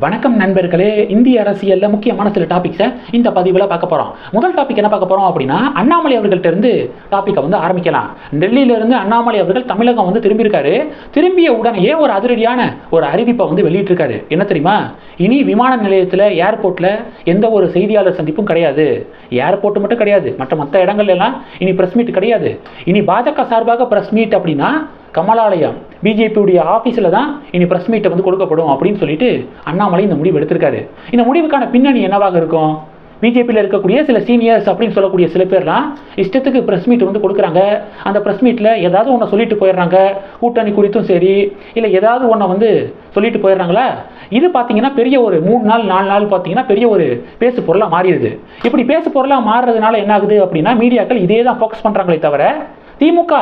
வணக்கம் நண்பர்களே இந்திய அரசியலில் முக்கியமான சில டாபிக்ஸை இந்த பதிவில் பார்க்க போகிறோம் முதல் டாபிக் என்ன பார்க்க போகிறோம் அப்படின்னா அண்ணாமலை அவர்கள்ட்ட இருந்து டாப்பிக்கை வந்து ஆரம்பிக்கலாம். டெல்லியிலிருந்து அண்ணாமலை அவர்கள் தமிழகம் வந்து திரும்பியிருக்காரு. திரும்பிய உடனேயே ஒரு அதிரடியான ஒரு அறிவிப்பை வந்து வெளியிட்டிருக்காரு. என்ன தெரியுமா? இனி விமான நிலையத்தில் ஏர்போர்ட்டில் எந்த ஒரு செய்தியாளர் சந்திப்பும் கிடையாது. ஏர்போர்ட் மட்டும் கிடையாது. மற்ற மற்ற இடங்கள்லாம் இனி ப்ரெஸ் மீட் கிடையாது. இனி பாஜக சார்பாக ப்ரெஸ் மீட் அப்படின்னா கமலாலயம் பிஜேபியுடைய ஆஃபீஸில் தான் இனி ப்ரெஸ் மீட்டை வந்து கொடுக்கப்படும் அப்படின்னு சொல்லிட்டு அண்ணாமலை இந்த முடிவு எடுத்திருக்காரு. இந்த முடிவுக்கான பின்னணி என்னவாக இருக்கும்? பிஜேபியில் இருக்கக்கூடிய சில சீனியர்ஸ் அப்படின்னு சொல்லக்கூடிய சில பேர்லாம் இஷ்டத்துக்கு ப்ரெஸ் மீட் வந்து கொடுக்குறாங்க. அந்த ப்ரெஸ் மீட்டில் ஏதாவது ஒன்று சொல்லிட்டு போயிடுறாங்க. கூட்டணி குறித்தும் சரி இல்லை ஏதாவது ஒன்றை வந்து சொல்லிட்டு போயிடுறாங்களா? இது பார்த்தீங்கன்னா பெரிய ஒரு மூணு நாள் நாலு நாள் பார்த்தீங்கன்னா பெரிய ஒரு பேசு பொருளாக மாறிடுது. இப்படி பேசு பொருளாக மாறுறதுனால என்ன ஆகுது அப்படின்னா மீடியாக்கள் இதே தான் ஃபோக்கஸ் பண்ணுறாங்களே தவிர திமுக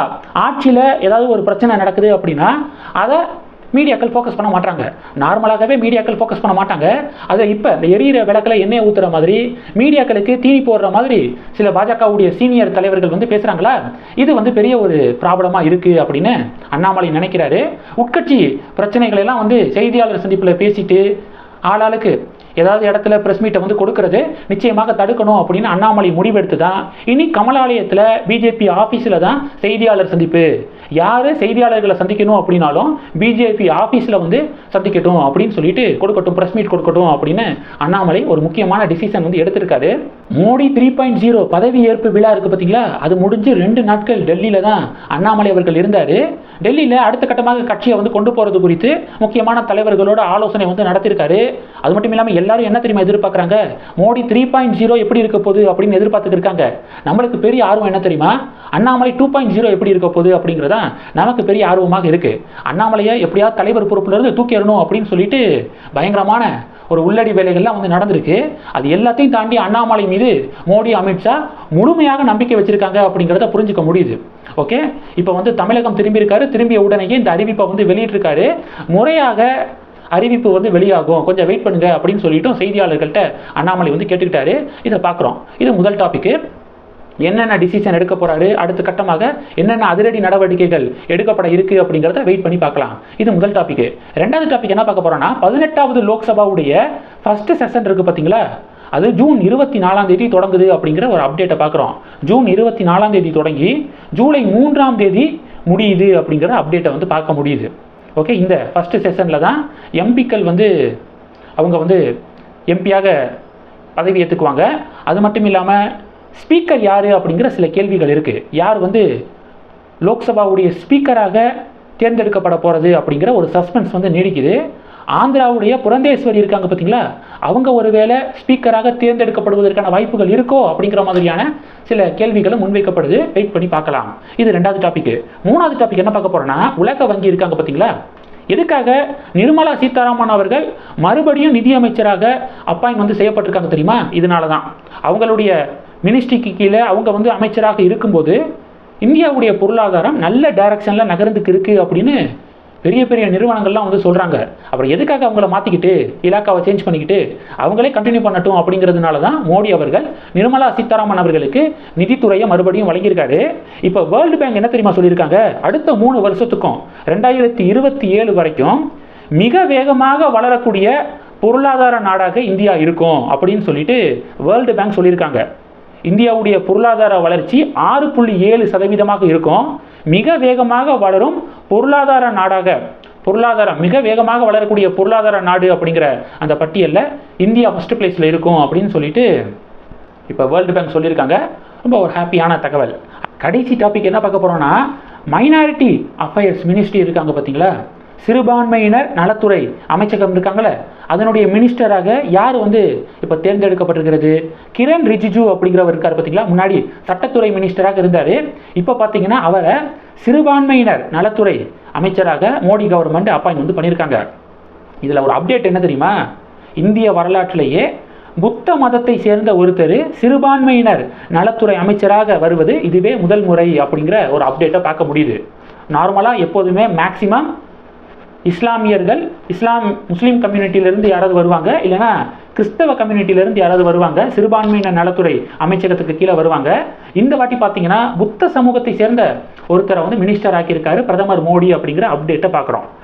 ஆட்சியில் ஏதாவது ஒரு பிரச்சனை நடக்குது அப்படின்னா அதை மீடியாக்கள் ஃபோக்கஸ் பண்ண மாட்டாங்க நார்மலாகவே மீடியாக்கள் ஃபோக்கஸ் பண்ண மாட்டாங்க. அதை இப்போ இந்த எரியிற விளக்கில் எண்ணெயை ஊற்றுற மாதிரி மீடியாக்களுக்கு தீனி போடுற மாதிரி சில பாஜகவுடைய சீனியர் தலைவர்கள் வந்து பேசுகிறாங்களா இது வந்து பெரிய ஒரு ப்ராப்ளமாக இருக்குது அப்படின்னு அண்ணாமலை நினைக்கிறாரு. உட்கட்சி பிரச்சனைகள் எல்லாம் வந்து செய்தியாளர் சந்திப்பில் பேசிட்டு ஆளாளுக்கு ஏதாவது இடத்துல ப்ரெஸ் மீட்டை வந்து கொடுக்கறது நிச்சயமாக தடுக்கணும் அப்படின்னு அண்ணாமலை முடிவெடுத்து தான் இனி கமலாலயத்தில் பிஜேபி ஆஃபீஸில் தான் செய்தியாளர் சந்திப்பு. யார் செய்தியாளர்களை சந்திக்கணும் அப்படின்னாலும் பிஜேபி ஆஃபீஸில் வந்து சந்திக்கட்டும் அப்படின்னு சொல்லிட்டு கொடுக்கட்டும் ப்ரெஸ் மீட் கொடுக்கட்டும் அப்படின்னு அண்ணாமலை ஒரு முக்கியமான டிசிஷன் வந்து எடுத்திருக்காரு. மோடி த்ரீ பாயிண்ட் ஜீரோ பதவி ஏற்பு விழா இருக்குது பார்த்தீங்களா? அது முடிஞ்சு ரெண்டு நாட்கள் டெல்லியில் தான் அண்ணாமலை அவர்கள் இருந்தார். டெல்லியில் அடுத்த கட்டமாக கட்சியை வந்து கொண்டு போகிறது குறித்து முக்கியமான தலைவர்களோட ஆலோசனை வந்து நடத்திருக்காரு. அது மட்டும் இல்லாமல் எல்லாரும் என்ன தெரியுமா எதிர்பார்க்குறாங்க? மோடி த்ரீ பாயிண்ட் ஜீரோ எப்படி இருக்க போகுது அப்படின்னு எதிர்பார்த்துட்டு இருக்காங்க. நம்மளுக்கு பெரிய ஆர்வம் என்ன தெரியுமா? அண்ணாமலை டூ பாயிண்ட் ஜீரோ எப்படி இருக்க போகுது அப்படிங்கிறதா நமக்கு பெரிய ஆர்வமாக இருக்குது அண்ணாமலையை எப்படியாவது தலைவர் பொறுப்புலேருந்து தூக்கிடணும் அப்படின்னு சொல்லிட்டு பயங்கரமான ஒரு உள்ளடி வேலைகள்லாம் வந்து நடந்திருக்கு. அது எல்லாத்தையும் தாண்டி அண்ணாமலை மீது மோடி அமித்ஷா முழுமையாக நம்பிக்கை வச்சிருக்காங்க அப்படிங்கிறத புரிஞ்சுக்க முடியுது. ஓகே இப்போ வந்து தமிழகம் திரும்பியிருக்காரு திரும்பிய உடனேயே இந்த அறிவிப்பை வந்து வெளியிட்டிருக்காரு. முறையாக அறிவிப்பு வந்து வெளியாகும். கொஞ்சம் வெயிட் பண்ணுங்க அப்படின்னு சொல்லிட்டு செய்தியாளர்கள்ட்ட அண்ணாமலை வந்து கேட்டுக்கிட்டாரு. இதை பார்க்குறோம். இது முதல் டாபிக்கு என்னென்ன டிசிஷன் எடுக்க போறாரு? அடுத்த கட்டமாக என்னென்ன அதிரடி நடவடிக்கைகள் எடுக்கப்பட இருக்கு அப்படிங்கிறத வெயிட் பண்ணி பார்க்கலாம். இது முதல் டாபிக் ரெண்டாவது டாபிக் என்ன பார்க்க போறோம்னா பதினெட்டாவது லோக்சபாவுடைய ஃபர்ஸ்ட் செஷன் இருக்கு பார்த்தீங்களா அது ஜூன் இருபத்தி நாலாம் தேதி தொடங்குது அப்படிங்கிற ஒரு அப்டேட்டை பார்க்குறோம். ஜூன் இருபத்தி நாலாம் தேதி தொடங்கி ஜூலை மூன்றாம் தேதி முடியுது அப்படிங்கிற அப்டேட்டை வந்து பார்க்க முடியுது. ஓகே இந்த ஃபஸ்ட்டு செஷனில் தான் எம்பிக்கள் வந்து அவங்க வந்து எம்பியாக பதவி ஏற்றுக்குவாங்க அது மட்டும் இல்லாமல் ஸ்பீக்கர் யார் அப்படிங்கிற சில கேள்விகள் இருக்குது யார் வந்து லோக்சபாவுடைய ஸ்பீக்கராக தேர்ந்தெடுக்கப்பட போகிறது அப்படிங்கிற ஒரு சஸ்பென்ஸ் வந்து நீடிக்குது. ஆந்திராவுடைய புரந்தேஸ்வரி இருக்காங்க பார்த்தீங்களா அவங்க ஒருவேளை ஸ்பீக்கராக தேர்ந்தெடுக்கப்படுவதற்கான வாய்ப்புகள் இருக்கோ அப்படிங்கிற மாதிரியான சில கேள்விகளும் முன்வைக்கப்படுது. வெயிட் பண்ணி பார்க்கலாம். இது ரெண்டாவது டாபிக் மூணாவது டாபிக் என்ன பார்க்க போறோம்னா உலக வங்கி இருக்காங்க பார்த்தீங்களா? எதுக்காக நிர்மலா சீதாராமன் அவர்கள் மறுபடியும் நிதியமைச்சராக அப்பாயின் வந்து செய்யப்பட்டிருக்காங்க தெரியுமா? இதனால தான் அவங்களுடைய மினிஸ்ட்ரிக்கு கீழே அவங்க வந்து அமைச்சராக இருக்கும்போது இந்தியாவுடைய பொருளாதாரம் நல்ல டைரக்ஷனில் நகர்ந்துக்கு இருக்குது அப்படின்னு பெரிய பெரிய நிறுவனங்கள்லாம் வந்து சொல்கிறாங்க அப்புறம் எதுக்காக அவங்கள மாற்றிக்கிட்டு இலாக்காவை சேஞ்ச் பண்ணிக்கிட்டு அவங்களே கண்டினியூ பண்ணட்டும் அப்படிங்கிறதுனால தான் மோடி அவர்கள் நிர்மலா சீதாராமன் அவர்களுக்கு நிதித்துறையை மறுபடியும் வழங்கியிருக்காரு. இப்போ வேர்ல்டு பேங்க் என்ன தெரியுமா சொல்லியிருக்காங்க? அடுத்த மூணு வருஷத்துக்கும் ரெண்டாயிரத்தி இருபத்தி ஏழு வரைக்கும் மிக வேகமாக வளரக்கூடிய பொருளாதார நாடாக இந்தியா இருக்கும் அப்படின்னு சொல்லிட்டு வேர்ல்டு பேங்க் சொல்லியிருக்காங்க. இந்தியாவுடைய பொருளாதார வளர்ச்சி ஆறு புள்ளி ஏழு சதவீதமாக இருக்கும். மிக வேகமாக வளரும் பொருளாதார நாடாக. பொருளாதாரம் மிக வேகமாக வளரக்கூடிய பொருளாதார நாடு அப்படிங்கிற அந்த பட்டியலில் இந்தியா ஃபஸ்ட்டு பிளேஸில் இருக்கும் அப்படின்னு சொல்லிட்டு இப்போ வேர்ல்டு பேங்க் சொல்லியிருக்காங்க. ரொம்ப ஒரு ஹாப்பியான தகவல். கடைசி டாபிக் என்ன பார்க்க போகிறோன்னா மைனாரிட்டி அஃபேர்ஸ் மினிஸ்ட்ரி இருக்காங்க பார்த்தீங்களா சிறுபான்மையினர் நலத்துறை அமைச்சகம் இருக்காங்களே அதனுடைய மினிஸ்டராக யார் வந்து இப்போ தேர்ந்தெடுக்கப்பட்டிருக்கிறது? கிரண் ரிஜிஜு அப்படிங்கிறவர் இருக்கார் பார்த்தீங்களா முன்னாடி சட்டத்துறை மினிஸ்டராக இருந்தார். இப்போ பார்த்தீங்கன்னா அவரை சிறுபான்மையினர் நலத்துறை அமைச்சராக மோடி கவர்மெண்ட் அப்பாயின் வந்து பண்ணியிருக்காங்க. இதில் ஒரு அப்டேட் என்ன தெரியுமா? இந்திய வரலாற்றிலேயே புத்த மதத்தை சேர்ந்த ஒருத்தர் சிறுபான்மையினர் நலத்துறை அமைச்சராக வருவது இதுவே முதல் முறை அப்படிங்கிற ஒரு அப்டேட்டை பார்க்க முடியுது. நார்மலாக எப்போதுமே மேக்சிமம் இஸ்லாமியர்கள் இஸ்லாம் முஸ்லீம் கம்யூனிட்டியிலேருந்து யாராவது வருவாங்க? இல்லைன்னா கிறிஸ்தவ கம்யூனிட்டியிலேருந்து யாராவது வருவாங்க? சிறுபான்மையினர் நலத்துறை அமைச்சகத்துக்கு கீழே வருவாங்க. இந்த வாட்டி பார்த்தீங்கன்னா புத்த சமூகத்தை சேர்ந்த ஒருத்தரை வந்து மினிஸ்டர் ஆக்கியிருக்காரு பிரதமர் மோடி அப்படிங்கிற அப்டேட்டை பார்க்குறோம்